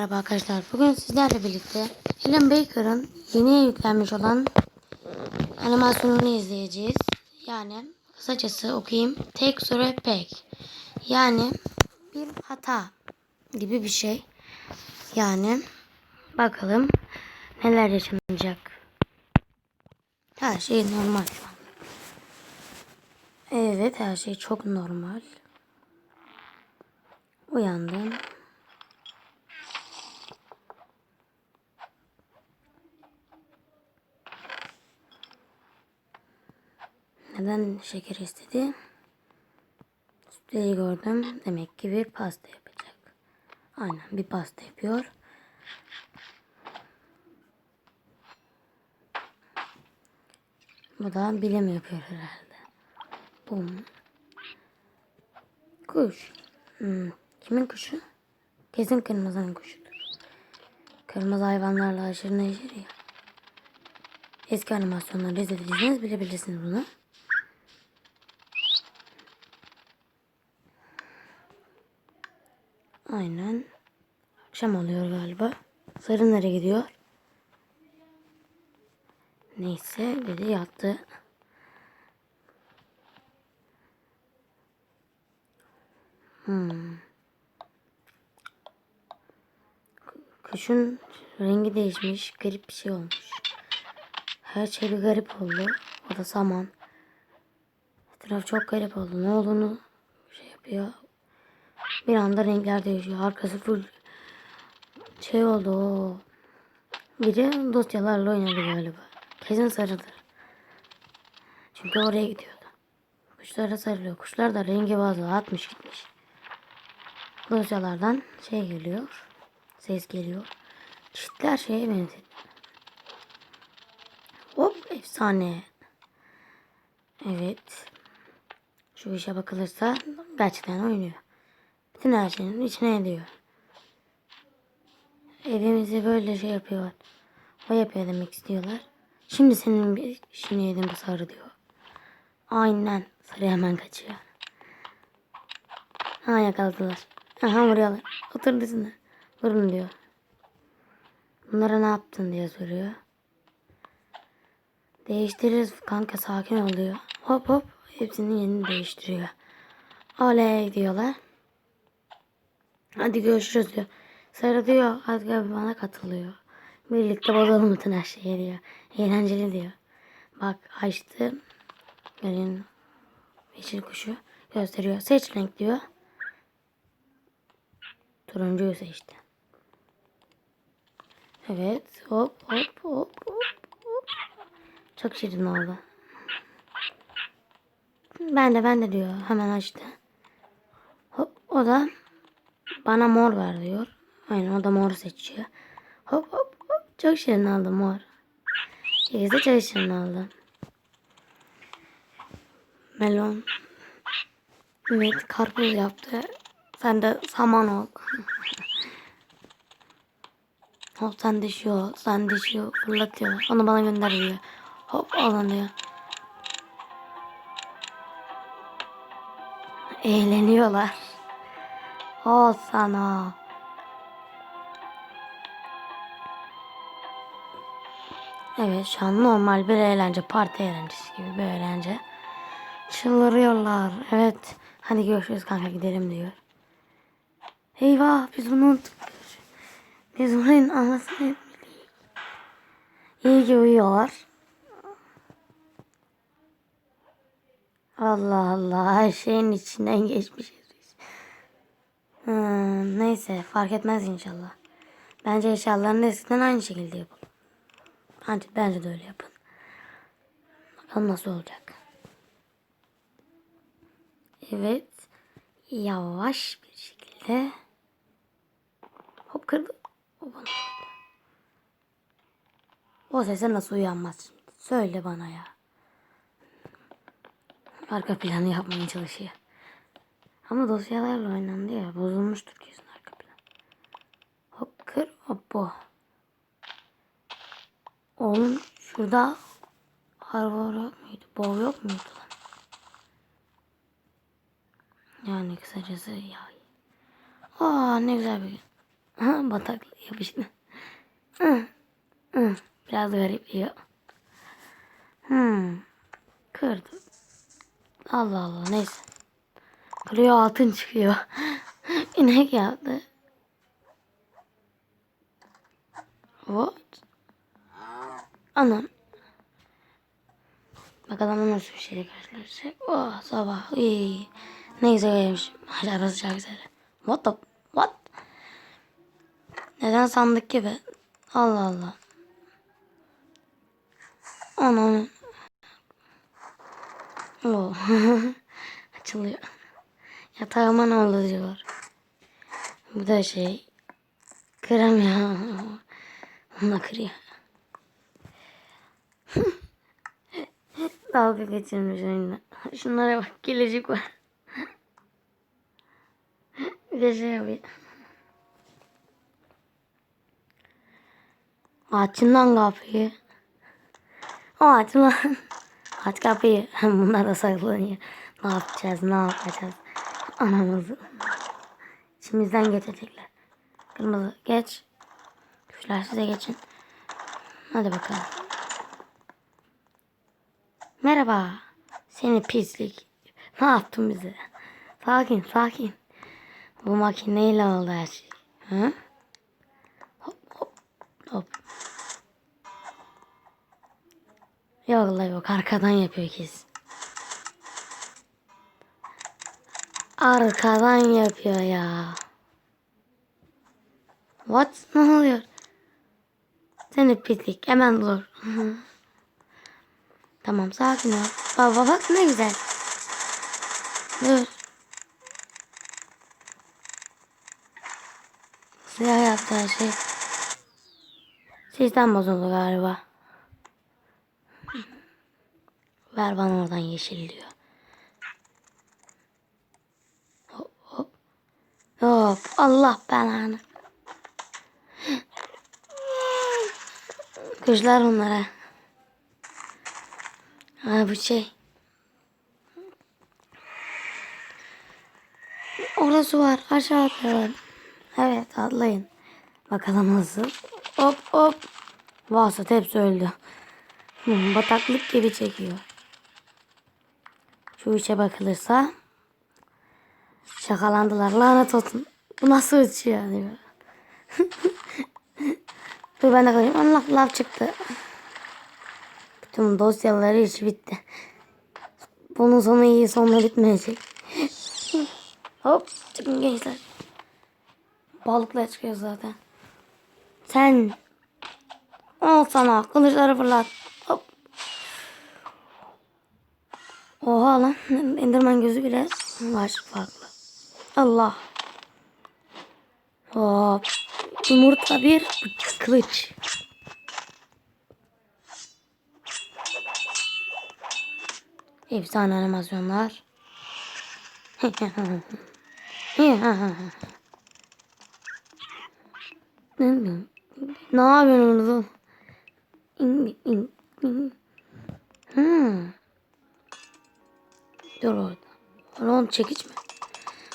Merhaba arkadaşlar. Bugün sizlerle birlikte Helen Baker'ın yeni yüklenmiş olan animasyonunu izleyeceğiz. Yani kısacası okuyayım. Take a back. Yani bir hata gibi bir şey. Yani bakalım neler yaşanacak. Her şey normal şu an. Evet her şey çok normal. Uyandım. Neden şeker istedi? Sütleri gördüm. Demek ki bir pasta yapacak. Aynen bir pasta yapıyor. Bu da bilim yapıyor herhalde. Bum. Kuş. Hmm. Kimin kuşu? Kesin kırmızının kuşudur. Kırmızı hayvanlarla aşırı neşir ya. Eski animasyonları izlediyseniz bilebilirsiniz bunu. Aynen. Akşam oluyor galiba. Sarı nereye gidiyor? Neyse dedi yattı. Hmm. Kuşun rengi değişmiş. Garip bir şey olmuş. Her şey bir garip oldu. O da saman. Etraf çok garip oldu. Ne olduğunu şey yapıyor. Bir anda renkler değişiyor. Arkası full şey oldu o. Biri dosyalarla oynadı galiba. Kesin sarıdır. Çünkü oraya gidiyordu. Kuşlara sarılıyor. Kuşlar da rengi bazı atmış gitmiş. Dosyalardan şey geliyor. Ses geliyor. Çitler şeye benziyor. Hop efsane. Evet. Şu işe bakılırsa gerçekten oynuyor. Bütün her şeyin içine ediyor. Evimizi böyle şey yapıyorlar. O yapıyor demek istiyorlar. Şimdi senin bir işini yedim bu sarı diyor. Aynen. Sarı hemen kaçıyor. Ha yakaladılar. Aha vuruyorlar. Otur dizine. Vurun diyor. Bunlara ne yaptın diye soruyor. Değiştiririz kanka sakin ol diyor. Hop hop hepsinin yerini değiştiriyor. Oley diyorlar. Hadi görüşürüz diyor. Sarı diyor hadi gel bana katılıyor. Birlikte bozalım bütün her şeyi diyor. Eğlenceli diyor. Bak açtı. Gelin yeşil kuşu gösteriyor. Seç renk diyor. Turuncuyu seçti. Evet. Hop hop hop hop hop. Çok şirin oldu. Ben de ben de diyor. Hemen açtı. Hop o da bana mor ver diyor. Aynen o da mor seçiyor. Hop hop hop. Çok şirin aldı mor. İkisi de çok şirin aldı. Melon. Ümit karpuz yaptı. Sen de saman ol. Hop sen düşüyor. Sen düşüyor. Fırlatıyor. Onu bana gönder diyor. Hop alın diyor. Eğleniyorlar. Ol sana. Evet şu an normal bir eğlence. Parti eğlencesi gibi bir eğlence. Çıldırıyorlar. Evet. Hadi görüşürüz kanka gidelim diyor. Eyvah biz bunu unuttuk. Biz burayın anasını etmeliyiz. İyi ki uyuyorlar. Allah Allah her şeyin içinden geçmişiz. Hmm, neyse fark etmez inşallah. Bence eşyalarını eskiden aynı şekilde yapalım. Bence, bence de öyle yapın. Bakalım nasıl olacak. Evet. Yavaş bir şekilde. Hop kırdı. O bana. O sese nasıl uyanmaz şimdi? Söyle bana ya. Arka planı yapmaya çalışıyor. Ama dosyalarla oynandı ya. Bozulmuştur kesin arka plan. Hop kır hop bu. Oğlum şurada harvar yok muydu? Bol yok muydu lan? Yani kısacası ya. Aa ne güzel bir gün. Aha, bataklık yapıştı. Biraz garip diyor. Hmm. Kırdı. Allah Allah neyse. Kırıyor altın çıkıyor. İnek yaptı. What? Anam. Bakalım nasıl bir şeyle karşılaşacak. Oh sabah. İyi. Ne güzel gelmiş. Arası çok güzel. What the? What? Neden sandık gibi? Allah Allah. Anam. Oh. Açılıyor. Yatağıma ne oldu diyor. Bu da şey. Kıramıyor. Onu da kırıyor. Dalga geçirmiş oyunda. Şunlara bak. Gelecek var. Bir de şey yapıyor. Açın lan kapıyı. O aç lan. Aç kapıyı. Bunlar da saklanıyor. Ne yapacağız? Ne yapacağız? Anamızı. İçimizden geçecekler. Kırmızı geç. Kuşlar size geçin. Hadi bakalım. Merhaba. Seni pislik. Ne yaptın bize? Sakin sakin. Bu makineyle oldu her şey. Hı? Hop hop hop. Yok yok arkadan yapıyor kesin. Arkadan yapıyor ya. What? Ne oluyor? Seni pislik hemen dur. tamam sakin ol. Baba bak ne güzel. Dur. Siyah yaptı her şey. Sistem bozuldu galiba. Ver bana oradan yeşil diyor. Hop hop. Hop. Allah belanı. Kuşlar onlara. Ha bu şey. Orada su var. Aşağı atlayalım. Evet atlayın. Bakalım nasıl. Hop hop. Vasat hepsi öldü. Bataklık gibi çekiyor. Şu işe bakılırsa şakalandılar. Lanet olsun. Bu nasıl uçuyor diyor. Dur ben de koyayım. Allah lav çıktı. Bütün dosyaları iş bitti. Bunun sonu iyi sonla bitmeyecek. Hop çıkın gençler. Balıkla çıkıyor zaten. Sen al sana kılıçları fırlat. Hop. Oha lan Enderman gözü bile var farklı. Allah. Hop. Yumurta bir kılıç. Efsane animasyonlar. ne yapıyorsun orada? Hmm. Dur orada. Oğlum çekiç mi?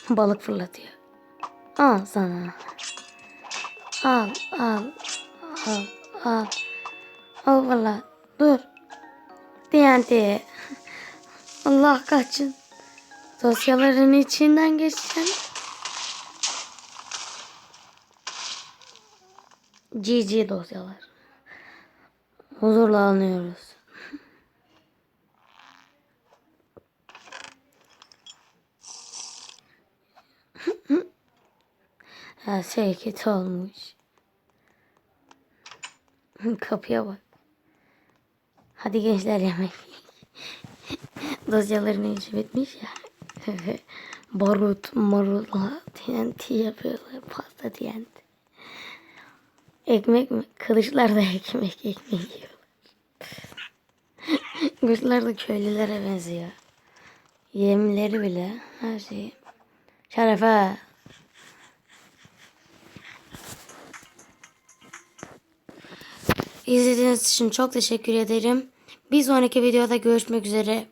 Balık fırlatıyor. Al sana. Al, al, al, al. Al fırlat. Dur. TNT. Allah kaçın. Dosyaların içinden geçeceğim. GG dosyalar. Huzurla alınıyoruz. Her şey olmuş. Kapıya bak. Hadi gençler yemek. Dosyaların işi bitmiş ya. Barut, marutla TNT yapıyorlar. Pasta TNT. Ekmek mi? Kılıçlar da ekmek, ekmek yiyorlar. Kılıçlar da köylülere benziyor. Yemleri bile, her şeyi. Şerefe. İzlediğiniz için çok teşekkür ederim. Bir sonraki videoda görüşmek üzere.